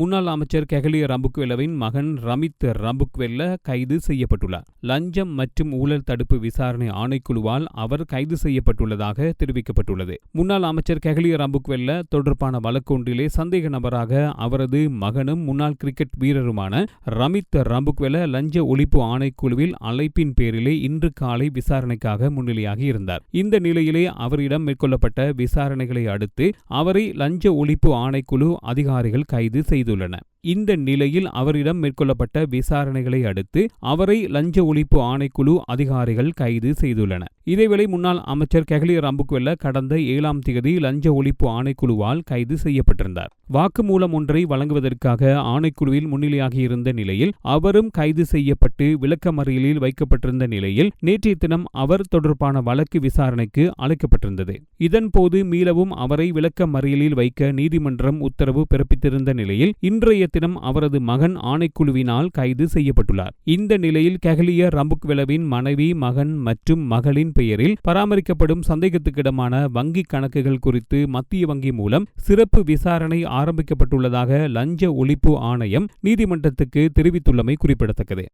முன்னாள் அமைச்சர் கெஹலிய ரம்புக்வெல்லவின் மகன் ரமித் ரம்புக்வெல்ல கைது செய்யப்பட்டுள்ளார். லஞ்சம் மற்றும் ஊழல் தடுப்பு விசாரணை ஆணைக்குழுவால் அவர் கைது செய்யப்பட்டுள்ளதாக தெரிவிக்கப்பட்டுள்ளது. முன்னாள் அமைச்சர் கெஹலிய ரம்புக்வெல்ல தொடர்பான வழக்கொன்றிலே சந்தேக நபராக அவரது மகனும் முன்னாள் கிரிக்கெட் வீரருமான ரமித் ரம்புக்வெல்ல லஞ்ச ஒழிப்பு ஆணைக்குழுவில் அழைப்பின் பேரிலே இன்று காலை விசாரணைக்காக முன்னிலையாகி இருந்தார். இந்த நிலையிலே அவரிடம் மேற்கொள்ளப்பட்ட விசாரணைகளை அடுத்து அவரை லஞ்ச ஒழிப்பு ஆணைக்குழு அதிகாரிகள் கைது செய்துள்ளன. இந்த நிலையில் அவரிடம் மேற்கொள்ளப்பட்ட விசாரணைகளை அடுத்து அவரை லஞ்ச ஒழிப்பு ஆணைக்குழு அதிகாரிகள் கைது செய்துள்ளனர். இதேவேளை முன்னாள் அமைச்சர் கெஹலி ரம்புக்வெல்ல கடந்த ஏழாம் தேதி லஞ்ச ஒழிப்பு ஆணைக்குழுவால் கைது செய்யப்பட்டிருந்தார். வாக்குமூலம் ஒன்றை வழங்குவதற்காக ஆணைக்குழுவில் முன்னிலையாகியிருந்த நிலையில் அவரும் கைது செய்யப்பட்டு விளக்கமறியலில் வைக்கப்பட்டிருந்த நிலையில் நேற்றைய தினம் அவர் தொடர்பான வழக்கு விசாரணைக்கு அழைக்கப்பட்டிருந்தது. இதன்போது மீளவும் அவரை விளக்கமறியலில் வைக்க நீதிமன்றம் உத்தரவு பிறப்பித்திருந்த நிலையில் இன்றைய தினம் அவரது மகன் ஆணைக்குழுவினால் கைது செய்யப்பட்டுள்ளார். இந்த நிலையில் கெஹலிய ரம்புக்வெலவின் மனைவி மகன் மற்றும் மகளின் பெயரில் பராமரிக்கப்படும் சந்தேகத்துக்கிடமான வங்கி கணக்குகள் குறித்து மத்திய வங்கி மூலம் சிறப்பு விசாரணை ஆரம்பிக்கப்பட்டுள்ளதாக லஞ்ச ஒழிப்பு ஆணையம் நீதிமன்றத்துக்கு தெரிவித்துள்ளமை குறிப்பிடத்தக்கது.